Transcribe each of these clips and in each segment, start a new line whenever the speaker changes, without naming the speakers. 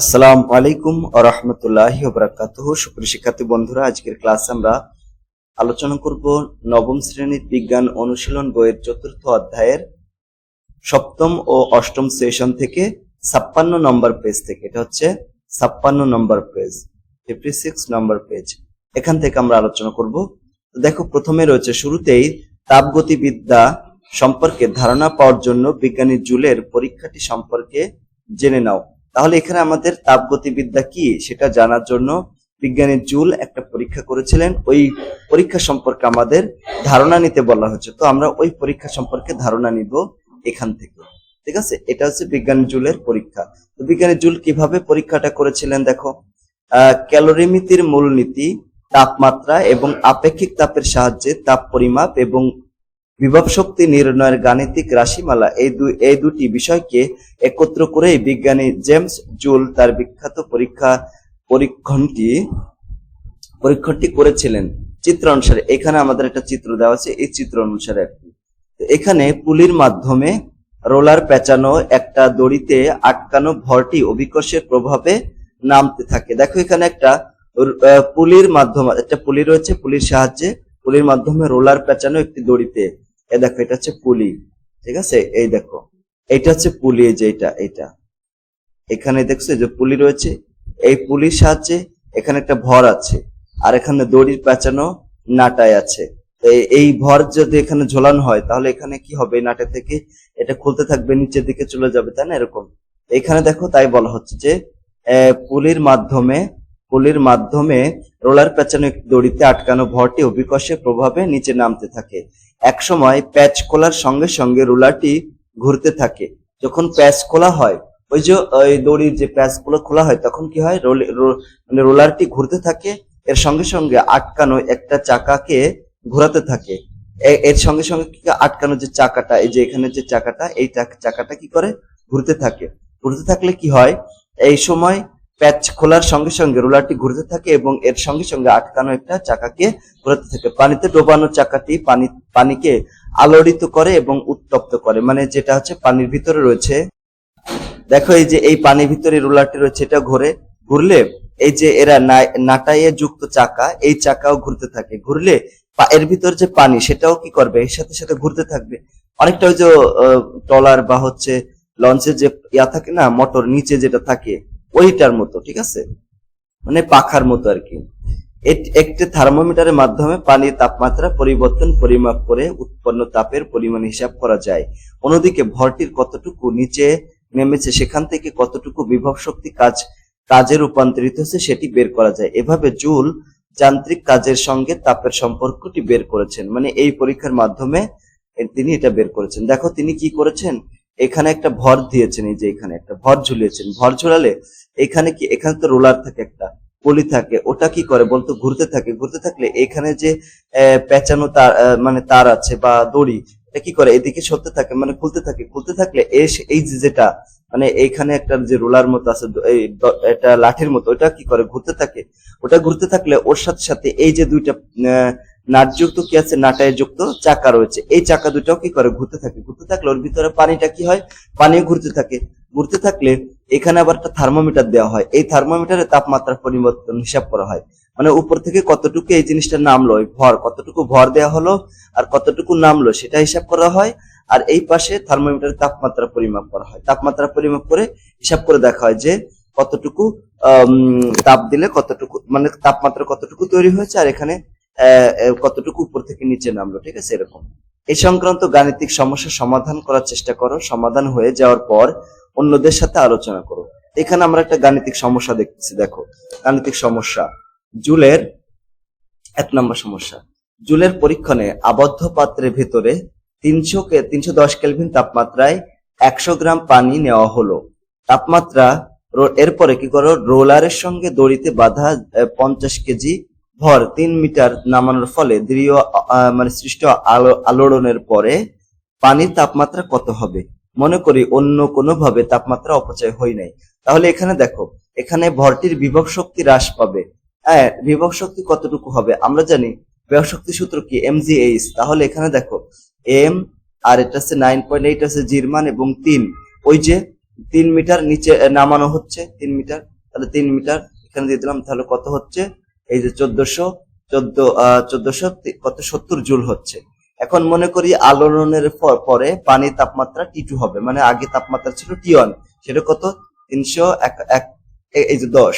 আসসালামু আলাইকুম ও রহমতুল্লাহি ওবরাকাতুহ সুপ্রিয় শিক্ষার্থী, বন্ধুরা, আজকের ক্লাসে আমরা আলোচনা করব নবম শ্রেণির বিজ্ঞান অনুশীলন বইয়ের চতুর্থ অধ্যায়ের সপ্তম ও অষ্টম সেশন থেকে ছাপ্পান্ন নম্বর পেজ থেকে। এটা হচ্ছে ছাপ্পান্ন নম্বর পেজ, ফিফটি সিক্স নম্বর পেজ। এখান থেকে আমরা আলোচনা করব। দেখো, প্রথমে রয়েছে শুরুতেই তাপগতিবিদ্যা সম্পর্কে ধারণা পাওয়ার জন্য বিজ্ঞানী জুলের পরীক্ষাটি সম্পর্কে জেনে নাও। তাহলে এখানে আমাদের তাপগতিবিদ্যা কি? সেটা জানার জন্য বিজ্ঞানী জুল একটা পরীক্ষা করেছিলেন। ওই পরীক্ষা সম্পর্কে আমাদের ধারণা নিতে বলা হচ্ছে। তো আমরা ওই পরীক্ষা সম্পর্কে ধারণা নিব এখান থেকে। ঠিক আছে? এটা হচ্ছে বিজ্ঞানী জুলের পরীক্ষা। তো বিজ্ঞানী জুল কীভাবে পরীক্ষাটা করেছিলেন দেখো? ক্যালোরিমিতির মূলনীতি, তাপমাত্রা এবং আপেক্ষিক তাপের সাহায্যে তাপ পরিমাপ এবং বিভব শক্তি নির্ণয়ের গাণিতিক রাশিমালা এই দুই এই দুটি বিষয়কে একত্র করে বিজ্ঞানী জেমস জুল তার বিখ্যাত পরীক্ষা পরীক্ষণটি পরীক্ষণটি করেছিলেন। চিত্র অনুসারে, এখানে আমাদের একটা চিত্র দেওয়া আছে, এই চিত্র অনুসারে আর এখানে পুলির মাধ্যমে রোলার পেঁচানো একটা দড়িতে আটকানো ভরটি অভিকর্ষের প্রভাবে নামতে থাকে। দেখো এখানে একটা পুলির মাধ্যমে, একটা পুলি রয়েছে, পুলির সাহায্যে পুলির মাধ্যমে রোলার পেঁচানো একটি দড়িতে। এ দেখো, এটা হচ্ছে পুলি, ঠিক আছে? এই দেখো, এটা হচ্ছে পুলি যে এটা এটা। এখানে দেখছ যে পুলি রয়েছে, এই পুলির সাহায্যে এখানে একটা ভর আছে, আর এখানে দড়ির পেঁচানো নাটায় আছে। এই- ভর যদি এখানে ঝোলানো হয়, তাহলে এখানে কি হবে? নাটা থেকে এটা খুলতে থাকবে, নিচের দিকে চলে যাবে, তাই না? এরকম। এখানে দেখো, তাই বলা হচ্ছে যে পুলির মাধ্যমে পুলির মাধ্যমে রোলার পেঁচানো দড়িতে আটকানো ভরটি অভিকর্ষের প্রভাবে নিচে নামতে থাকে। এক সময় প্যাচ খোলার সঙ্গে সঙ্গে রোলারটি ঘুরতে থাকে যখন প্যাচ খোলা হয়, ওই যে, ওই দড়ির যে প্যাচগুলো খোলা হয়, তখন কি হয় মানে রোলারটি ঘুরতে থাকে, এর সঙ্গে সঙ্গে আটকানো একটা চাকাকে ঘোরাতে থাকে এর সঙ্গে সঙ্গে কি? আটকানো যে চাকাটা, এই যে এখানে যে চাকাটা এই চাকাটা কি করে, ঘুরতে থাকে ঘুরতে থাকলে কি হয়, এই সময় প্যাচ খোলার সঙ্গে সঙ্গে রোলারটি ঘুরতে থাকে এবং এর সঙ্গে সঙ্গে আটকানো একটা চাকাকে ঘোরাতে থাকে। পানিতে ডোবানো চাকাটি পানি, পানিকে আলোড়িত করে এবং উত্তপ্ত করে। মানে যেটা হচ্ছে পানির ভিতরে রয়েছে। দেখো এই যে এই পানির ভিতরে রোলারটি রয়েছে, এটা ঘুরে, ঘুরলে এই যে এরা নাটাইয়ে যুক্ত চাকা, এই চাকাও ঘুরতে থাকে। ঘুরলে এর ভিতর যে পানি, সেটাও কি করবে? এর সাথে সাথে ঘুরতে থাকবে। অনেকটা ওই যে ট্রলার বা হচ্ছে লঞ্চের যে ইয়া থাকে না, মোটর নিচে যেটা থাকে ওইটার মতো, ঠিক আছে? মানে পাখার মতো আর কি। একটি থার্মোমিটারের মাধ্যমে পানির তাপমাত্রা পরিবর্তন, পরিমাপ করে উৎপন্ন তাপের পরিমাণ হিসাব করা যায়। অন্যদিকে ভরটির কতটুকু নিচে নেমেছে, সেখান থেকে কতটুকু বিভব শক্তি কাজ, কাজে রূপান্তরিত হচ্ছে সেটি বের করা যায়। এভাবে জুল যান্ত্রিক কাজের সঙ্গে তাপের সম্পর্কটি বের করেছেন। মানে এই পরীক্ষার মাধ্যমে তিনি এটা বের করেছেন। দেখো তিনি কি করেছেন? এখানে একটা ভর দিয়েছেন, এই যে এখানে একটা ভর ঝুলিয়েছেন। ভর ঝুলালে এখানে কি, এখানে তো রোলার থাকে একটা, পলি থাকে, ওটা কি করে বলতো? ঘুরতে থাকে, ঘুরতে থাকলে এখানে যে পেঁচানো তার মানে তার আছে বা দড়ি, এটা কি করে? এদিকে সরতে থাকে মানে খুলতে থাকে। খুলতে থাকলে এই যেটা মানে এইখানে একটা যে রোলার মতো আছে এটা লাঠির মতো, ওটা কি করে? ঘুরতে থাকে। ওটা ঘুরতে থাকলে ওর সাথে সাথে এই যে দুইটা নাটযুক্ত কি আছে? নাটায় যুক্ত চাকা রয়েছে। এই চাকা দুটাও কি করে? ঘুরতে থাকে। ঘুরতে থাকলে ওর ভিতরে পানিটা কি হয়? পানিও ঘুরতে থাকে। ঘুরতে থাকলে এখানে আবার একটা থার্মোমিটার দেওয়া হয়। এই থার্মোমিটারে তাপমাত্রা পরিবর্তন হিসাব করা হয়। মানে উপর থেকে কতটুকু এই জিনিসটা নামলো? ভর, কতটুকু ভর দেওয়া হলো আর কতটুকু নামলো সেটা হিসাব করা হয়। আর এই পাশে থার্মোমিটারে তাপমাত্রা পরিমাপ করা হয়। তাপমাত্রা পরিমাপ করে হিসাব করে দেখা হয় যে কতটুকু তাপ দিলে কতটুকু মানে তাপমাত্রা কতটুকু তৈরি হয়েছে আর এখানে কতটুকু উপর থেকে নিচে নামলো, ঠিক আছে, এরকম। এই সংক্রান্ত গাণিতিক সমস্যা সমাধান করার চেষ্টা করো, সমাধান হয়ে যাওয়ার পর অন্যদের সাথে আলোচনা করো। এখানে আমরা একটা গাণিতিক সমস্যা দেখতেছি, দেখো। গাণিতিক সমস্যা, জুলের এক নম্বর সমস্যা। জুলের পরীক্ষণে আবদ্ধ পাত্রের ভেতরে তিনশো তিনশো দশ কেলভিন তাপমাত্রায় একশো গ্রাম পানি নেওয়া হলো। তাপমাত্রা এরপরে কি করো? রোলারের সঙ্গে দড়িতে বাঁধা পঞ্চাশ কেজি ভর তিন মিটার নামানোর ফলে দৃঢ় মানে সৃষ্ট আলো, আলোড়নের পরে পানির তাপমাত্রা কত হবে? মনে করি অন্য কোনোভাবে তাপমাত্রা অপচয় হয় নাই। তাহলে এখানে দেখো, এখানে ভরটির বিভব শক্তি হ্রাস পাবে। হ্যাঁ বিভব শক্তি কতটুকু হবে? আমরা জানি, বিভব শক্তি সূত্র কি? এম জি এইচ তাহলে এখানে দেখো এম আর এটা হচ্ছে নাইন পয়েন্ট এইট আছে জির মান এবং তিন। ওই যে তিন মিটার নিচে নামানো হচ্ছে, তিন মিটার। তাহলে তিন মিটার এখানে দিয়ে দিলাম, তাহলে কত হচ্ছে? এই যে চোদ্দশো, চোদ্দ চোদ্দশো কত? সত্তর জুল হচ্ছে। এখন মনে করি আলোড়নের পরে পানির তাপমাত্রা টি টু হবে। মানে আগে তাপমাত্রা ছিল টি ওয়ান, সেটা কত? তিনশো এই যে দশ।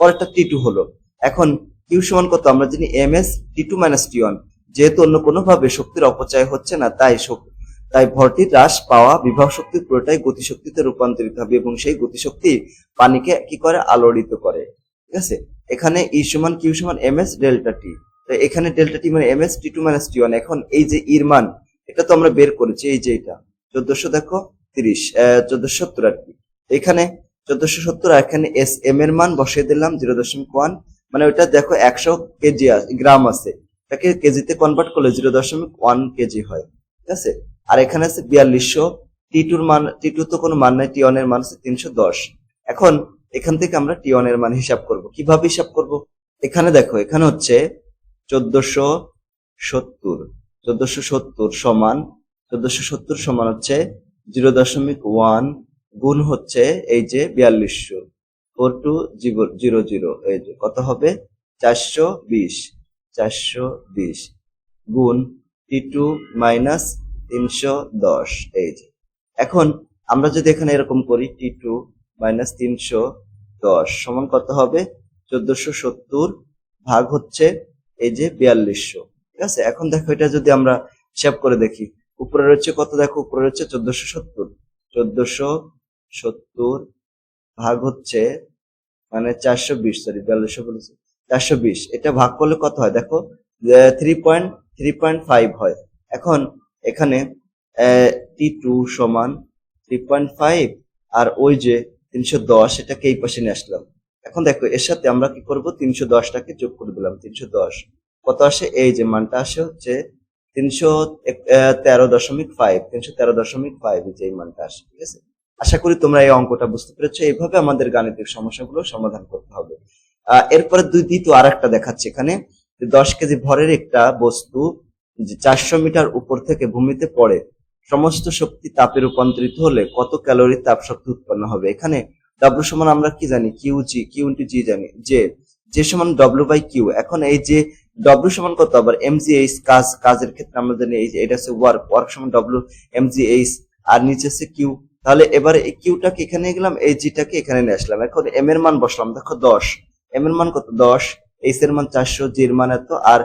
পরেরটা টি টু হলো। এখন কিউ সমান কত? আমরা জানি M S T two minus T one. যেহেতু অন্য কোনো ভাবে শক্তির অপচয় হচ্ছে না, তাই তাই ভরটি হ্রাস পাওয়া বিভব শক্তির পুরোটাই গতিশক্তিতে রূপান্তরিত হবে এবং সেই গতিশক্তি পানিকে কি করে? আলোড়িত করে। ঠিক আছে? এখানে ই সমান কিউ সমান এম এস ডেল্টা টি তো এখানে ডেল্টা টি মানে M S T two minus T one এখন এই যে ইর মান, এটা তো আমরা বের করেছি, এই যে এটা। চোদ্দশো দেখো, তিরিশ চোদ্দশো সত্তর আর কি। এখানে চোদ্দশো সত্তর এখানে এস এম এর মান বসিয়ে দিলাম, জিরো দশমিক ওয়ান মানে ওইটা দেখো একশো কেজি গ্রাম আছে। এটাকে কেজিতে কনভার্ট করলে জিরো দশমিক ওয়ান কেজি হয়। ঠিক আছে? আর এখানে আছে বিয়াল্লিশশো। টি টুর মান টি টু তো কোনো মান নাই টি ওয়ানের মান আছে তিনশো দশ। এখন এখান থেকে আমরা টি ওয়ানের মান হিসাব করব। কীভাবে হিসাব করব? এখানে দেখো, এখানে হচ্ছে চোদ্দশো সত্তর। চোদ্দশো সত্তর সমান, চোদ্দশো সত্তর সমান হচ্ছে জিরো দশমিক ওয়ান গুণ হচ্ছে এই যে বিয়াল্লিশশো। ফোর টু জিরো জিরো, এই যে কত হবে? চারশো বিশ। চারশো বিশ গুণ টি টু মাইনাস তিনশো দশ, এই যে। এখন আমরা যদি এখানে এরকম করি টি টু মাইনাস তিনশো দশ সমান কত হবে? চোদ্দশো সত্তর ভাগ হচ্ছে এই যে বিয়াল্লিশশো। ঠিক আছে? এখন দেখো, এটা যদি আমরা হিসাব করে দেখি, উপরে রয়েছে কত দেখো? উপরে রয়েছে চোদ্দশো সত্তর। চোদ্দশো সত্তর ভাগ হচ্ছে মানে চারশো বিশ সরি বিয়াল্লিশশো বলেছি। চারশো বিশ, এটা ভাগ করলে কত হয়? দেখো three point three point five হয়। এখন এখানে টি টু সমান থ্রি পয়েন্ট ফাইভ আর ওই যে তিনশো দশ এটাকে এই পাশে নিয়ে আসলাম। এখন দেখো, এর সাথে আমরা কি করব? তিনশো দশটাকে যোগ করে দিলাম, তিনশো দশ। কত আসে? এই যে মানটা আসে হচ্ছে তিনশো তেরো দশমিক ফাইভ তিনশো তেরো দশমিক ফাইভ যে মানটা আসে, ঠিক আছে? আশা করি তোমরা এই অঙ্কটা বুঝতে পেরেছ। এইভাবে আমাদের গাণিতিক সমস্যাগুলো সমাধান করতে হবে। এরপরে দুই দ্বিতীয় আর একটা দেখাচ্ছে এখানে। দশ কেজি ভরের একটা বস্তু যে চারশো মিটার উপর থেকে ভূমিতে পড়ে সমস্ত শক্তি তাপে রূপান্তরিত হলে কত ক্যালোরি তাপ শক্তি উৎপন্ন হবে? এখানে ডাব্লু সমান আমরা কি জানি? Q G Q into G জানি। যে যে সমান ডব্লু বাই কিউ এখন এই যে ডব্লু সমান কত? আবার এম জি এইচ কাজ, কাজের ক্ষেত্রে আমরা জানি এই যে এটা হচ্ছে ওয়ার্ক ওয়ার্ক সমান ডব্লু এম জি এইচ আর নিচে হচ্ছে কিউ তাহলে এবারে এই কিউটাকে এখানে গেলাম, এই জিটাকে এখানে নিয়ে আসলাম। এখন এম এর মান বসলাম। দেখো দশ। এম এর মান কত? দশ। এইচ এর মান চারশো জি এর মান এত, আর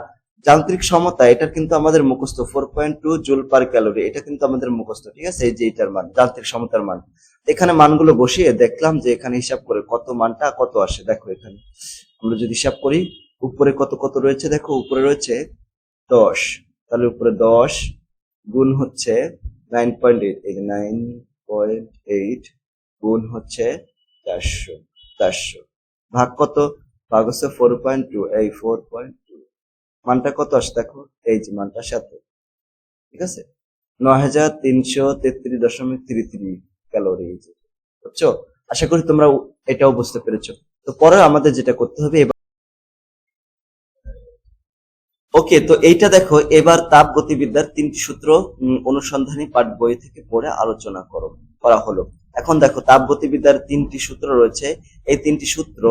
যান্ত্রিক সমতা এটা কিন্তু আমাদের মুখস্থ। Four point two joule per calorie, এটা কিন্তু আমাদের মুখস্থ, ঠিক আছে? এই যে এটার মান, যান্ত্রিক সমতার মান। এখানে মানগুলো বসিয়ে দেখলাম যে এখানে হিসাব করে কত মানটা কত আসে। দেখো এখানে, আমরা যদি হিসাব করি, উপরে কত কত রয়েছে? দেখো, উপরে রয়েছে দশ। তাহলে উপরে দশ গুণ হচ্ছে নাইন পয়েন্ট এইট এই নাইন পয়েন্ট এইট গুণ হচ্ছে চারশো চারশো। ভাগ কত? ভাগ হচ্ছে ফোর পয়েন্ট টু এই ফোর পয়েন্ট মানটা কত আসে? দেখো, এই যে মানটা সাথে। ঠিক আছে? নয় হাজার তিনশো তেত্রিশ দশমিক ক্যালোরি এই যে। বুঝছ? আশা করি তোমরা এটাও বুঝতে পেরেছ। তো আমাদের যেটা করতে হবে, এবার ওকে, তো এইটা দেখো, এবার তাপ গতিবিদ্যার তিনটি সূত্র অনুসন্ধানী পাঠ বই থেকে পড়ে আলোচনা করো, করা হলো। এখন দেখো, তাপ গতিবিদ্যার তিনটি সূত্র রয়েছে। এই তিনটি সূত্র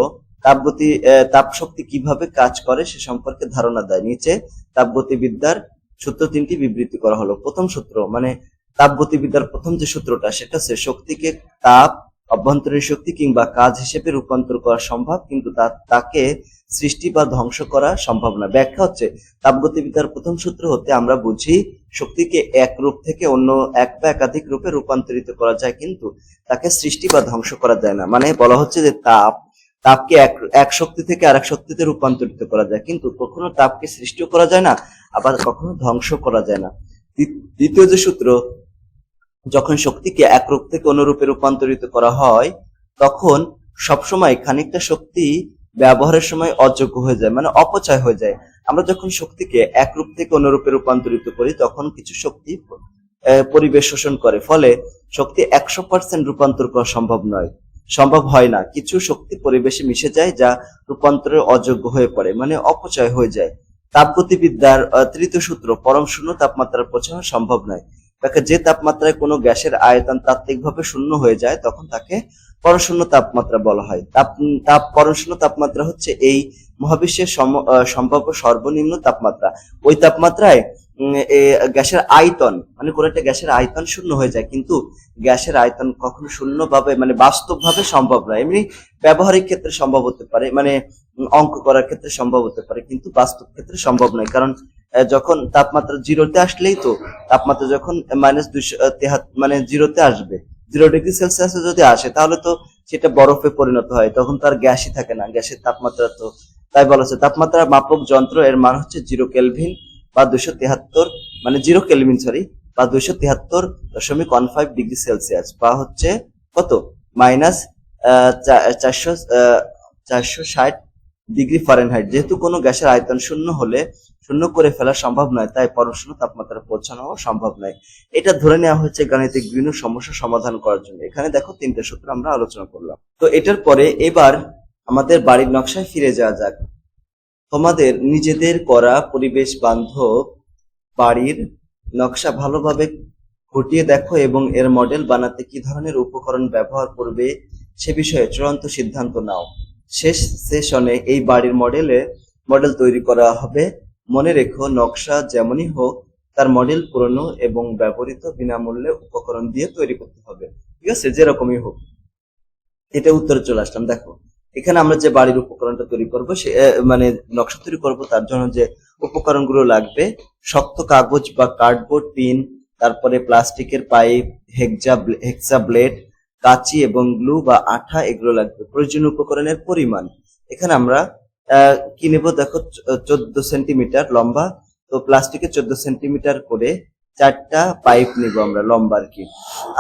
তাপগতি আহ, তাপ শক্তি কীভাবে কাজ করে সে সম্পর্কে ধারণা দেয়। নিচে তাপগতিবিদ্যার সূত্র তিনটি বিবৃতি করা হলো। প্রথম সূত্র মানে তাপগতিবিদ্যার প্রথম যে সূত্রটা সেটা হচ্ছে শক্তিকে তাপ অভ্যন্তরীণ শক্তি কিংবা কাজ হিসেবে রূপান্তর করা সম্ভব কিন্তু তা- তাকে সৃষ্টি বা ধ্বংস করা সম্ভব না। ব্যাখ্যা হচ্ছে তাপগতিবিদ্যার প্রথম সূত্র হতে আমরা বুঝি শক্তিকে এক রূপ থেকে অন্য এক বা একাধিক রূপে রূপান্তরিত করা যায় কিন্তু তাকে সৃষ্টি বা ধ্বংস করা যায় না। মানে বলা হচ্ছে যে তাপ তাপকে এক এক শক্তি থেকে আরেক শক্তিতে রূপান্তরিত করা যায়। কিন্তু কখনো তাপকে সৃষ্টিও করা যায় না, আবার কখনো ধ্বংস করা যায় না। দ্বিতীয় যে সূত্র, যখন শক্তিকে এক রূপ থেকে রূপে রূপান্তরিত করা হয়, তখন সবসময় খানিকটা শক্তি ব্যবহারের সময় অযোগ্য হয়ে যায় মানে অপচয় হয়ে যায়। আমরা যখন শক্তিকে এক রূপ থেকে রূপে রূপান্তরিত করি, তখন কিছু শক্তি পরিবেশ শোষণ করে। ফলে শক্তি একশো পার্সেন্ট রূপান্তর করা সম্ভব নয়। সম্ভব হয় না। কিছু শক্তি পরিবেশে মিশে যায় যা রূপান্তরের অযোগ্য হয়ে পড়ে মানে অপচয় হয়ে যায়। তাপগতিবিদ্যার তৃতীয় সূত্র, পরম শূন্য তাপমাত্রার পৌঁছানো সম্ভব নয়। তাকে যে তাপমাত্রায় কোনো গ্যাসের আয়তন তাত্ত্বিকভাবে শূন্য হয়ে যায়, তখন তাকে পরশূন্য তাপমাত্রা বলা হয়। তাপ তাপ, পরশূন্য তাপমাত্রা হচ্ছে এই মহাবিশ্বের সম্ভাব্য সর্বনিম্ন তাপমাত্রা। ওই তাপমাত্রায় গ্যাসের আয়তন মানে কোন একটা গ্যাসের আয়তন শূন্য হয়ে যায়, কিন্তু গ্যাসের আয়তন কখনো শূন্য ভাবে মানে বাস্তব ভাবে সম্ভব নয়। এমনি ব্যবহারিক ক্ষেত্রে সম্ভব হতে পারে মানে অঙ্ক করার ক্ষেত্রে সম্ভব হতে পারে, কিন্তু বাস্তব ক্ষেত্রে সম্ভব নয়। কারণ যখন তাপমাত্রা জিরোতে আসলেই তো, তাপমাত্রা যখন মাইনাস দুইশো মানে জিরোতে আসবে, জিরো ডিগ্রি সেলসিয়াসে যদি আসে, তাহলে তো সেটা বরফে পরিণত হয়, তখন তার গ্যাসই থাকে না, গ্যাসের তাপমাত্রা তো, তাই বলা হচ্ছে, তাপমাত্রা মাপক যন্ত্র এর মান হচ্ছে জিরো কেলভিন বা দুশো তেহাত্তর মানে জিরো কেলভিন সরি বা দুশো তেহাত্তর দশমিক ওয়ান ফাইভ ডিগ্রি সেলসিয়াস বা হচ্ছে কত? মাইনাস চারশো চারশো ষাট ডিগ্রি ফারেনহাইট যেহেতু কোনো গ্যাসের আয়তন শূন্য হলে শূন্য করে ফেলা সম্ভব নয়, তাই পরশূন্য তাপমাত্রা পৌঁছানো সম্ভব নয়। এটা ধরে নেওয়া হয়েছে গাণিতিক বিভিন্ন সমস্যা সমাধান করার জন্য। এখানে দেখো তিনটে সূত্র আমরা আলোচনা করলাম। তো এটার পরে এবার আমাদের বাড়ির নকশায় ফিরে যাওয়া যাক। তোমাদের নিজেদের করা পরিবেশ বান্ধব বাড়ির নকশা ভালোভাবে খতিয়ে দেখো এবং এর মডেল বানাতে কি ধরনের উপকরণ ব্যবহার করবে সে বিষয়ে চূড়ান্ত সিদ্ধান্ত নাও। শেষ সেশনে এই বাড়ির মডেলে মডেল তৈরি করা হবে। মনে রেখো, নকশা যেমনই হোক, তার মডেল পুরনো এবং ব্যবহৃত বিনামূল্যে উপকরণ দিয়ে তৈরি করতে হবে। ঠিক আছে? যেরকমই হোক। এটা উত্তরে চলে আসলাম। দেখো এখানে আমরা যে বাড়ির উপকরণটা তৈরি করব, সে মানে নকশা তৈরি করব, তার জন্য যে উপকরণগুলো লাগবে, শক্ত কাগজ বা কার্ডবোর্ড, পিন, তারপরে প্লাস্টিকের পাইপ, হেক্সা হেক্সা ব্লেড, কাঁচি এবং গ্লু বা আঠা, এগুলো লাগবে। প্রয়োজনীয় উপকরণের পরিমাণ। এখানে আমরা কি নেব? দেখো চোদ্দ সেন্টিমিটার লম্বা। তো প্লাস্টিকের চোদ্দ সেন্টিমিটার করে চারটা পাইপ নিব আমরা লম্বা আর কি।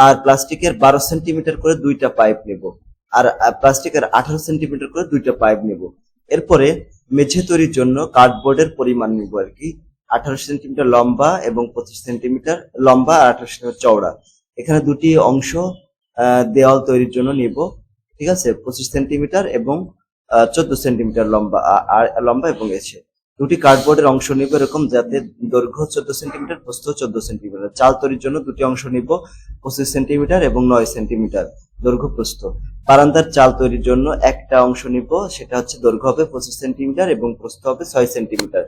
আর প্লাস্টিকের বারো সেন্টিমিটার করে দুইটা পাইপ নেব। আর প্লাস্টিকের আঠারো সেন্টিমিটার করে দুইটা পাইপ নেব। এরপরে মেঝে তৈরির জন্য কার্ডবোর্ডের পরিমাণ নিব আর কি। আঠারো সেন্টিমিটার লম্বা এবং পঁচিশ সেন্টিমিটার লম্বা আর আঠারো সেন্টিমিটার চওড়া। এখানে দুটি অংশ দেওয়াল তৈরির জন্য নিব, ঠিক আছে? পঁচিশ সেন্টিমিটার এবং চোদ্দ সেন্টিমিটার লম্বা আর, লম্বা এবং এসে দুটি কার্ডবোর্ডের অংশ নিব, এরকম যাতে দৈর্ঘ্য চোদ্দ সেন্টিমিটার, প্রস্থ চোদ্দ সেন্টিমিটার। চাল তৈরির জন্য দুটি অংশ নিব, পঁচিশ সেন্টিমিটার এবং নয় সেন্টিমিটার দৈর্ঘ্য প্রস্থ। বারান্দার চাল তৈরির জন্য একটা অংশ নিব, সেটা হচ্ছে দৈর্ঘ্য হবে পঁচিশ সেন্টিমিটার এবং প্রস্থ হবে ছয় সেন্টিমিটার।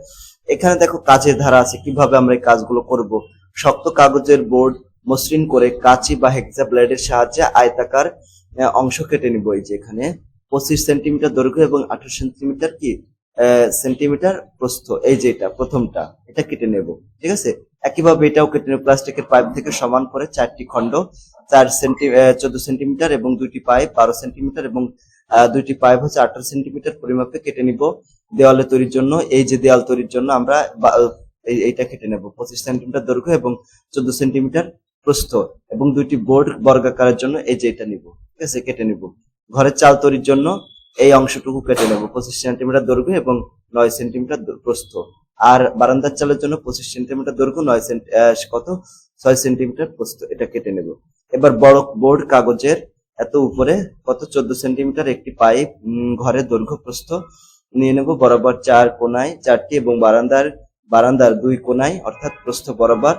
এখানে দেখো কাজের ধারা আছে, কীভাবে আমরা এই কাজগুলো করব। শক্ত কাগজের বোর্ড মসৃণ করে কাঁচি বা হেক্সা ব্লেডের সাহায্যে আয়তাকার অংশ কেটে নিব এই যে এখানে। পঁচিশ সেন্টিমিটার দৈর্ঘ্য এবং আঠারো সেন্টিমিটার কি? সেন্টিমিটার প্রস্থ, এই যে এটা, প্রথমটা, এটা কেটে নেব, ঠিক আছে? একইভাবে এটাও কেটে নেব, প্লাস্টিকের পাইপ থেকে সমান করে চারটি খণ্ড, চার সেন্টি চোদ্দ সেন্টিমিটার এবং দুইটি পাইপ, বারো সেন্টিমিটার এবং দুইটি পাইপ হচ্ছে আঠারো সেন্টিমিটার পরিমাপে কেটে নিব দেওয়ালে তৈরির জন্য। এই যে দেওয়াল তৈরির জন্য আমরা এইটা কেটে নেব, পঁচিশ সেন্টিমিটার দৈর্ঘ্য এবং চোদ্দ সেন্টিমিটার প্রস্থ এবং দুইটি বোর্ড বর্গাকারের জন্য এই যে এটা নিব, ঠিক আছে? কেটে নিব। ঘরের চাল তৈরির জন্য এই অংশটুকু কেটে নেব। পঁচিশ সেন্টিমিটার দৈর্ঘ্য এবং নয় সেন্টিমিটার প্রস্থ। আর বারান্দার চালের জন্য পঁচিশ সেন্টিমিটার দৈর্ঘ্য, নয় কত? ছয় সেন্টিমিটার প্রস্থ। এটা কেটে নেব। এবার বড় বোর্ড কাগজের এত উপরে কত? চোদ্দ সেন্টিমিটার একটি পাইপ ঘরের দৈর্ঘ্য প্রস্থ। নিয়ে নেব বরাবর চার কোনায় চারটি এবং বারান্দার বারান্দার দুই কোনায়, অর্থাৎ প্রস্থ বরাবর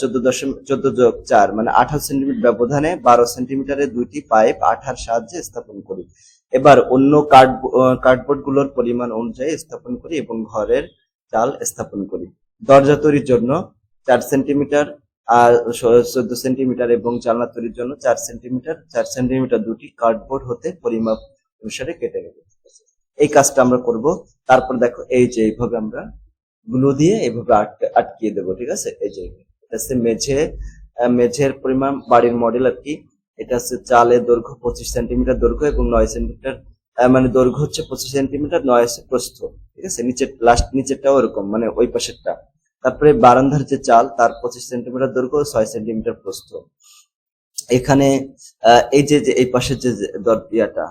চোদ্দ দশমিক চোদ্দ যোগ চার মানে আঠারো সেন্টিমিটার ব্যবধানে বারো সেন্টিমিটারের দুইটি পাইপ আঠার সাহায্যে স্থাপন করি এবার অন্য কার্ড কার্ডবোর্ডগুলোর পরিমাণ অনুযায়ী স্থাপন করি এবং ঘরের চাল স্থাপন করি। দরজা তৈরির জন্য চার সেন্টিমিটার আর চোদ্দ সেন্টিমিটার এবং জানলা তৈরির জন্য চার সেন্টিমিটার। চার সেন্টিমিটার দুটি কার্ডবোর্ড হতে পরিমাপ অনুসারে কেটে নেব। এই কাজটা আমরা করব। তারপর দেখো, এই যে এইভাবে আমরা গ্লু দিয়ে এইভাবে আটকে, আটকিয়ে দেবো, ঠিক আছে? এই যে মেঝে মেঝের পরিমাণ, বাড়ির মডেল আর কি এটা হচ্ছে চালের দৈর্ঘ্য পঁচিশ সেন্টিমিটার দৈর্ঘ্য এবং নয় সেন্টিমিটার মানে দৈর্ঘ্য হচ্ছে পঁচিশ সেন্টিমিটার, নয় হচ্ছে প্রস্থ, ঠিক আছে? নিচের লাস্ট নিচেরটাও ওরকম মানে ওই পাশেরটা। তারপরে বারান্দার যে চাল, তার পঁচিশ সেন্টিমিটার দৈর্ঘ্য ছয় সেন্টিমিটার প্রস্থ। এখানে এই যে এই পাশের যে যে, দর- ইয়াটা,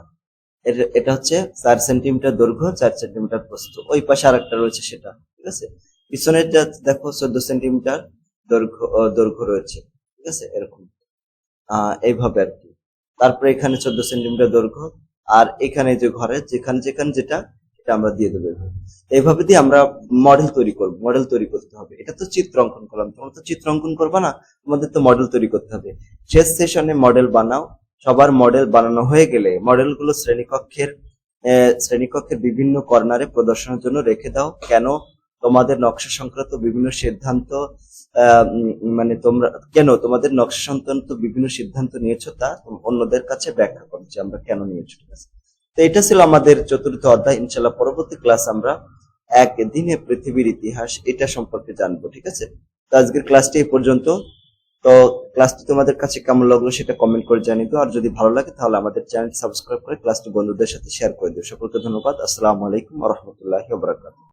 এর- এটা হচ্ছে চার সেন্টিমিটার দৈর্ঘ্য, চার সেন্টিমিটার প্রস্থ। ওই পাশে আরেকটা রয়েছে সেটা, ঠিক আছে? পিছনেরটা দেখো চোদ্দ সেন্টিমিটার দৈর্ঘ্য দৈর্ঘ্য রয়েছে, ঠিক আছে? এরকম। এইভাবে আর কি। তারপরে এখানে চোদ্দ সেন্টিমিটার দৈর্ঘ্য, আর এখানে যে ঘরে, যেখানে যেখানে যেটা, এটা আমরা দিয়ে দেবো এইভাবে দিয়ে আমরা মডেল তৈরি করব মডেল তৈরি করতে হবে। এটা তো চিত্র অঙ্কন করলাম, তোমরা তো চিত্র অঙ্কন করবা না, তোমাদের তো মডেল তৈরি করতে হবে। শেষ সেশনে মডেল বানাও, সবার মডেল বানানো হয়ে গেলে মডেলগুলো শ্রেণীকক্ষের শ্রেণীকক্ষের বিভিন্ন কর্নারে প্রদর্শনের জন্য রেখে দাও। কেন? তোমাদের নকশা সংক্রান্ত বিভিন্ন সিদ্ধান্ত মানে তোমরা, কেন তোমাদের নকশা সংক্রান্ত বিভিন্ন সিদ্ধান্ত নিয়েছো তা অন্যদের কাছে ব্যাখ্যা করো আমরা কেন নিয়েছো তো এটা ছিল আমাদের চতুর্থ অধ্যায় ইনশাল্লাহ পরবর্তী ক্লাস আমরা একদিনে পৃথিবীর ইতিহাস এটা সম্পর্কে জানব, ঠিক আছে? তো আজকের ক্লাসটি এই পর্যন্ত। তো ক্লাসটি তোমাদের কাছে কেমন লাগল সেটা কমেন্ট করে জানিয়ে দিও, আর যদি ভালো লাগে তাহলে আমাদের চ্যানেল সাবস্ক্রাইব করে ক্লাসটি বন্ধুদের সাথে শেয়ার করে দিও। সকলকে ধন্যবাদ। আসসালামু আলাইকুম রহমতুল্লাহি